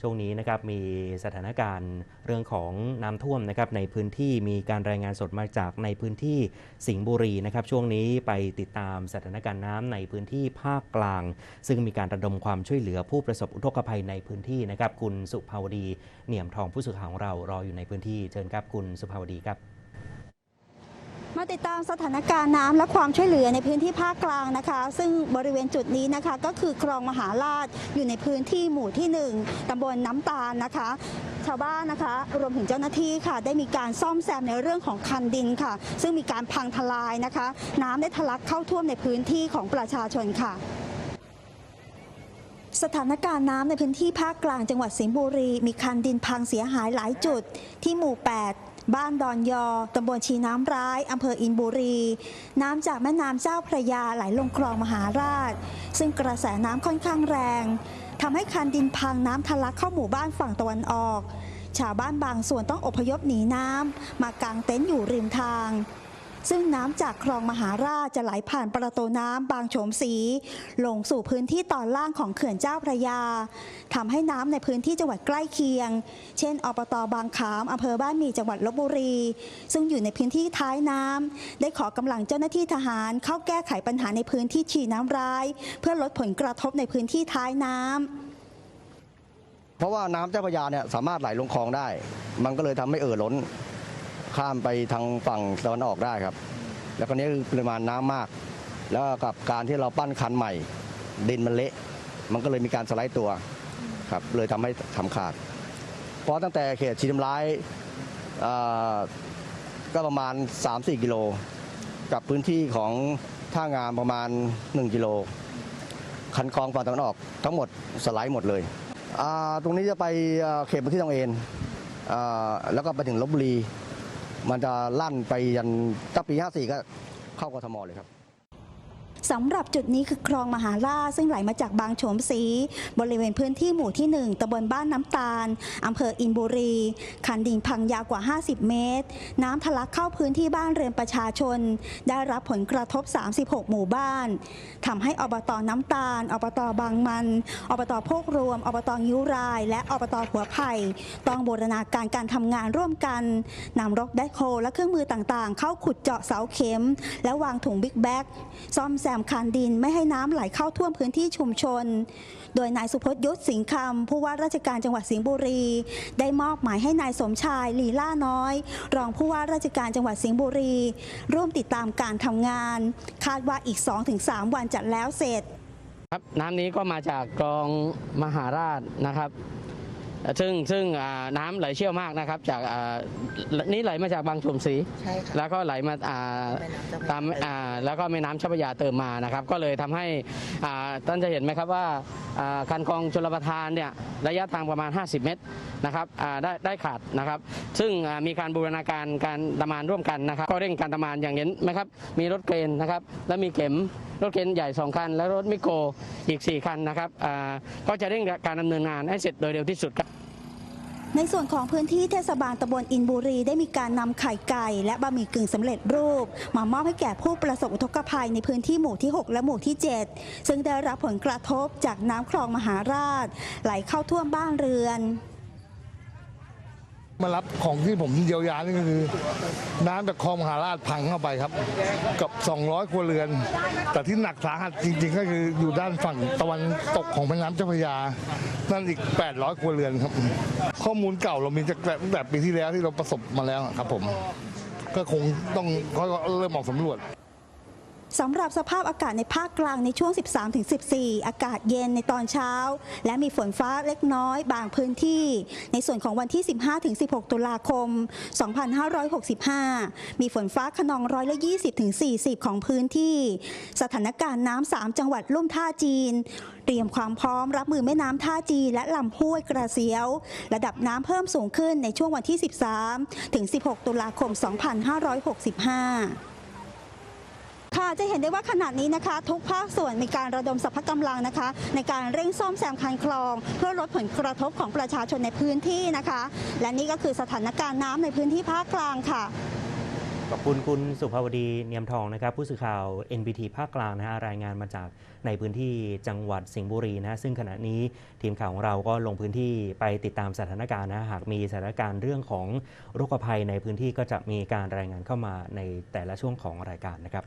ช่วงนี้นะครับมีสถานการณ์เรื่องของน้ำท่วมนะครับในพื้นที่มีการรายงานสดมาจากในพื้นที่สิงห์บุรีนะครับช่วงนี้ไปติดตามสถานการณ์น้ำในพื้นที่ภาคกลาง ซึ่งมีการระดมความช่วยเหลือผู้ประสบอุทกภัยในพื้นที่นะครับคุณสุภาวดีเหนี่ยมทองผู้สื่อข่าวของเรารออยู่ในพื้นที่เชิญครับคุณสุภาวดีครับ มาติดตามสถานการณ์น้ำและความช่วยเหลือในพื้นที่ภาคกลางนะคะ ซึ่งบริเวณจุดนี้นะคะ ก็คือคลองมหาราชอยู่ในพื้นที่หมู่ที่ 1ตำบลน้ำตาลนะคะ ชาวบ้านนะคะ รวมถึงเจ้าหน้าที่ค่ะ ได้มีการซ่อมแซมในเรื่องของคันดินค่ะ ซึ่งมีการพังทลายนะคะ น้ำได้ทะลักเข้าท่วมในพื้นที่ของประชาชนค่ะสถานการณ์น้ำในพื้นที่ภาคกลางจังหวัดสิงห์บุรี มีคันดินพังเสียหายหลายจุด ที่หมู่ 8 บ้านดอนยอตำบลชีน้ำร้ายอำเภออินบุรี น้ำจากแม่น้ำเจ้าพระยาไหลลงคลองมหาราช ซึ่งกระแสน้ำค่อนข้างแรงทำให้คันดินพังน้ำทะลักเข้าหมู่บ้านฝั่งตะวันออก ชาวบ้านบางส่วนต้องอพยพหนีน้ำมากางเต็นท์อยู่ริมทาง ซึ่งน้ำจากคลองมหาราชจะไหลผ่านประตูน้ำบางโฉมสี ลงสู่พื้นที่ตอนล่างของเขื่อนเจ้าพระยาทำให้น้ำในพื้นที่จังหวัดใกล้เคียง เช่นอบตบางขามอำเภอบ้านหมีจังหวัดลบบุรี ซึ่งอยู่ในพื้นที่ท้ายน้ำได้ขอกำลังเจ้าหน้าที่ทหาร เข้าแก้ไขปัญหาในพื้นที่ฉีน้ำร้าย เพื่อลดผลกระทบในพื้นที่ท้ายน้ำเพราะว่าน้ำเจ้าพระยาเนี่ยสามารถไหลลงคลองได้ มันก็เลยทำให้เอ่อล้น ข้ามไปทางฝั่งตะวันออกได้ครับ แล้วก็นี้คือปริมาณน้ำมาก แล้วกับการที่เราปั้นคันใหม่ ดินมันเละ มันก็เลยมีการสไลด์ตัวครับเลยทำให้ทำขาด เพราะตั้งแต่เขตชีน้ำร้ายก็ประมาณ 3-4 กิโล กับพื้นที่ของท่างามประมาณ 1 กิโล คันคลองฝั่งตะวันออกทั้งหมดสไลด์หมดเลย ตรงนี้จะไปเขตพื้นที่ตองเอนอแล้วก็ไปถึงลบบุรี มันจะลั่นไปยันตั้งปี 54 ก็เข้ากทมเลยครับ สำหรับจุดนี้คือคลองมหาราชซึ่งไหลมาจากบางโฉมสีบริเวณพื้นที่หมู่ที่ 1ตำบลบ้านน้ำตาลอำเภออินบุรี คันดินพังยาวกว่า 50 เมตร น้ำทะลักเข้าพื้นที่บ้านเรือนประชาชน ได้รับผลกระทบ 36 หมู่บ้านทำให้อบตน้ำตาล อบตบางมัน อบตโพกรวม อบตยิ้วราย และอบตหัวไผ่ต้องบูรณาการการทำงานร่วมกันนำรถแบ็คโฮและเครื่องมือต่างๆ เข้าขุดเจาะเสาเข็ม และวางถุงบิ๊กแบ็กซ่อมแซมคันดินไม่ให้น้ำไหลเข้าท่วมพื้นที่ชุมชน โดยนายสุพจน์ยศสิงห์คำผู้ว่าราชการจังหวัดสิงห์บุรี ได้มอบหมายให้นายสมชายลีล่าน้อย รองผู้ว่าราชการจังหวัดสิงห์บุรี ร่วมติดตามการทำงาน คาดว่าอีก 2-3 วันจะแล้วเสร็จครับน้ำนี้ก็มาจากคลองมหาราชนะครับ ซึ่งซึ่งอ่าน้ำไหลเชี่ยวมากนะครับ จากอ่านี่ไหลมาจากบางชมศรีใช่ค่ะแล้วก็ไหลมาอ่าแม่น้ำเจ้าพระยาตามอ่าแล้วก็แม่น้ำเจ้าพระยาเติมมานะครับ ก็เลยทำให้อ่าท่านจะเห็นไหมครับว่าอ่าคันคลองชลประทานเนี่ยระยะทางประมาณ 50 เมตรนะครับอ่าได้ได้ขาดนะครับ ซึ่งอ่ามีการบูรณาการการดำมานร่วมกันนะครับ ก็เร่งการดำมานอย่างเห็นไหมครับมีรถเครนนะครับ และมีเข็มรถเครนใหญ่ 2 คัน และรถมิโกอีก 4 คันนะครับอ่าก็จะเร่งการดำเนินงานให้เสร็จโดยเร็วที่สุดครับ ในส่วนของพื้นที่เทศบาลตำบลอินบุรี ได้มีการนำไข่ไก่ และบะหมี่กึ่งสำเร็จรูป มามอบให้แก่ผู้ประสบอุทกภัยในพื้นที่หมู่ที่ 6 และหมู่ที่ 7 ซึ่งได้รับผลกระทบจากน้ำคลองมหาราช ไหลเข้าท่วมบ้านเรือน มารับของที่ผมเยียวยานี่ก็คือ น้ำจากคลองมหาราชพังเข้าไปครับ กับ 200 ครัวเรือน แต่ที่หนักสาหัสจริง ๆ ก็คืออยู่ด้านฝั่งตะวันตกของแม่น้ำเจ้าพระยา นั่นอีก 800ครัวเรือนครับ ข้อมูลเก่าเรามีจากตั้งแต่ปีที่แล้วที่เราประสบมาแล้วครับผม ก็คงต้องเขาเริ่มออกสำรวจ สำหรับสภาพอากาศในภาคกลางในช่วง 13-14 อากาศเย็นในตอนเช้า และมีฝนฟ้าเล็กน้อยบางพื้นที่ ในส่วนของวันที่ 15-16 ตุลาคม 2565 มีฝนฟ้าขนองร้อยละ20-40 ของพื้นที่ สถานการณ์น้ำ 3 จังหวัดลุ่มท่าจีน เตรียมความพร้อมรับมือแม่น้ำท่าจีนและลำห้วยกระเสียว ระดับน้ำเพิ่มสูงขึ้นในช่วงวันที่ 13ถึง16 ตุลาคม 2565 ค่ะจะเห็นได้ว่าขณะนี้นะคะ ทุกภาคส่วนมีการระดมสรรพกำลังนะคะ ในการเร่งซ่อมแซมคันคลอง เพื่อลดผลกระทบของประชาชนในพื้นที่นะคะ และนี่ก็คือสถานการณ์น้ำในพื้นที่ภาคกลางค่ะขอบคุณคุณสุภาวดีเนียมทองนะครับ ผู้สื่อข่าว NBT ภาคกลางนะฮะรายงานมาจากในพื้นที่จังหวัดสิงห์บุรีนะฮะซึ่งขณะนี้ทีมข่าวของเราก็ลงพื้นที่ไปติดตามสถานการณ์นะหากมีสถานการณ์เรื่องของโรคภัยในพื้นที่ก็จะมีการรายงานเข้ามาในแต่ละช่วงของรายการนะครับ